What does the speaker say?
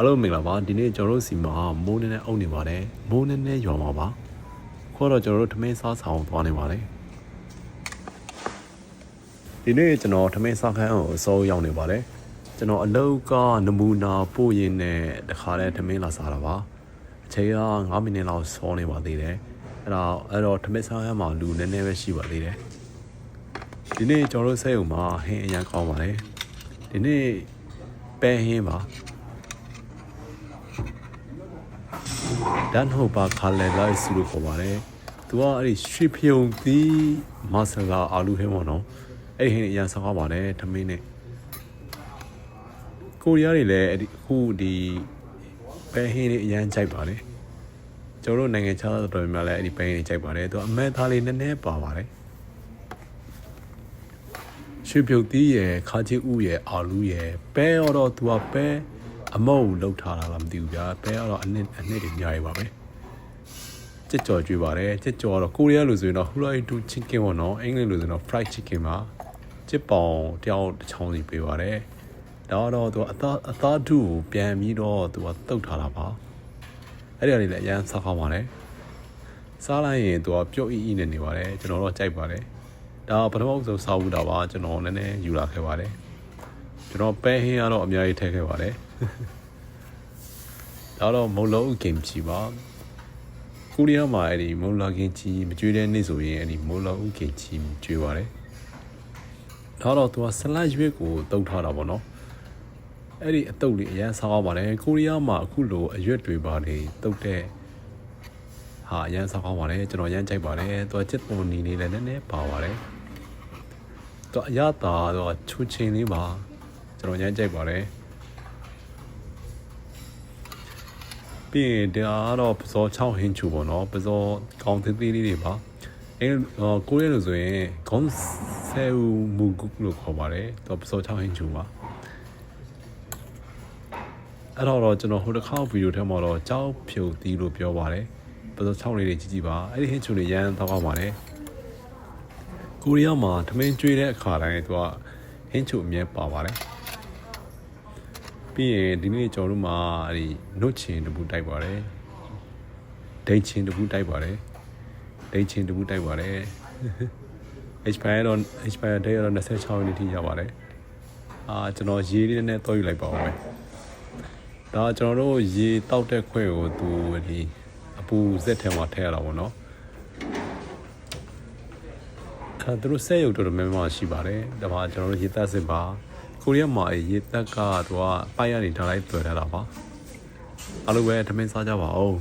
အားလုံးမင်္ဂလာပါဒီနေ့ကျွန်တော်တို့စီမှာမိုးနည်းနည်းအုပ်နေပါတယ်မိုးနည်းနည်းရွာမှာပါခေါ်တော့ကျွန်တော်တို့ထမင်းစားဆောင်သွားနေပါတယ်ဒီနေ့ကျွန်တော်ထမင်းစားခန်းကိုအစိုးရောက်နေပါတယ်ကျွန်တော်အလောက်ကနမူနာပို့ရင်းနဲ့တခါတည်းထမင်းလာစားတာပါအချိန်က9မိနစ်လောက်စောနေပါသေးတယ်အဲ့တော့အဲ့တော့ထမင်းစားခန်းမှာလူနည်းနည်းပဲရှိပါသေးတယ်ဒီနေ့ကျွန်တော်တို့စိတ်ုံမှာဟင်းအရန်ကောင်းပါတယ်ဒီနေ့ပဲဟင်းပါ ဒန်ဟိုပါခါလဲလိုက်စုလို့ခေါ်ပါတယ်သူကအဲ့ဒီရွှေဖြုံသီးမဆလာအာလူဟင်းပေါ့နော်အဲ့ဒီဟင်းအရန်ဆောင်းပါတယ်ထမင်းနဲ့ကိုရီးယားတွေလည်းအဲ့ဒီအခုဒီပဲဟင်းလေးအရန်ကြိုက်ပါတယ်ကျွန်တော်တို့နိုင်ငံခြားသားတော်တော်များများလည်းအဲ့ဒီပဲဟင်းလေးကြိုက်ပါတယ်သူအမဲသားလေးနည်းနည်းပါပါတယ်ရွှေဖြုံသီးရယ်ခါချီဥရယ်အာလူရယ်ပဲတော့သူကပဲ အမုတ်လောက်ထားတာလားမသိဘူးဗျာပဲကတော့အနစ်အနစ်တွေအများကြီးပါပဲကြက်ကြော်ကျွေးပါတယ်ကြက်ကြော်ကတော့ကိုရီးယားလို့ဆိုရင်တော့ Hurai to chicken ပေါ့နော်အင်္ဂလိပ်လို့ဆိုရင်တော့ fried chicken ပါကြက်ပေါင်တယောက်တစ်ချောင်းစီပေးပါတယ်ဒါတော့သူကအသားအသားဓုကိုပြန်ပြီးတော့သူကတုတ်ထားတာပါအဲ့ဒီအရာတွေလည်းအရန်စားကောင်းပါတယ်စားလိုက်ရင်သူကပြုတ်အီအီနဲ့နေပါတယ်ကျွန်တော်တော့ကြိုက်ပါတယ်ဒါပထမဆုံးစားဘူးတာပါကျွန်တော်နည်းနည်းယူလာခဲ့ပါတယ်ကျွန်တော်ပဲဟင်းကတော့အများကြီးထည့်ခဲ့ပါတယ် ဒါတော့မုံလုံးကင်ချီပါကိုရီးယားမှာအဲ့ဒီမုံလာကင်ချီမကျွေးတဲ့နေ့ဆိုရင်အဲ့ဒီမုံလုံးကင်ချီကျွေးပါတယ်ဒါတော့သူကဆလတ်ရွက်ကိုတုတ်ထားတာပေါ့နော်အဲ့ဒီအတုပ်လေးအရန်စားအောင်ပါတယ်ကိုရီးယားမှာအခုလိုအရွက်တွေပါနေတုတ်တဲ့ဟာအရန်စားအောင်ပါတယ်ကျွန်တော်အရန်ကြိုက်ပါတယ်သူကစစ်ပုံနီနေလည်းနည်းနည်းပါပါတယ်သူအရသာတော့ချူချင်းလေးပါကျွန်တော်အရန်ကြိုက်ပါတယ် ပြီးရင်ဒါကတော့ပစော6ဟင်းချူပေါ့နော်ပစောကောင်းသေးသေးလေးတွေပါအဲကိုရီးယားလို့ဆိုရင်ဂွန်ဆဲဦးမူဂုလို့ခေါ်ပါတယ်တော့ပစော6ဟင်းချူပါအဲ့တော့တော့ကျွန်တော်ဟိုတစ်ခါဗီဒီယိုထဲမှာတော့ကြောက်ဖြုတ်သီးလို့ပြောပါတယ်ပစော6လေးတွေကြီးကြီးပါအဲ့ဒီဟင်းချူတွေရမ်းတော့ကောင်းပါတယ်ကိုရီးယားမှာထမင်းကျွေးတဲ့အခါတိုင်းသူကဟင်းချူအမြဲပါပါတယ် ပြီးရင်ဒီနေ့ကျွန်တော်တို့မှာအဲ့ဒီနှုတ်ချင်တပူတိုက်ပါတယ်ဒိတ်ချင်တပူတိုက်ပါတယ်ဒိတ်ချင်တပူတိုက်ပါတယ် expire တော့ expire date တော့26ရက်နေ့ထိရပါတယ်အာကျွန်တော်ရေးလေးနဲ့တော့ယူလိုက်ပါဦးမယ်ဒါကျွန်တော်တို့ရေတောက်တဲ့ခွဲကိုသူဒီအပူစက်ထဲမှာထည့်ရတာပေါ့နော်ခါသူတို့ဆက်ရုပ်တော်တော်များများရှိပါတယ်ဒါပါကျွန်တော်တို့ရေသက်စစ်ပါ ကိုရီးယားမှာရေတက်ကသူကပိုက်ရနေထားလိုက်တွေ့ထားတာပါအားလုံးပဲထမင်းစားကြပါဦး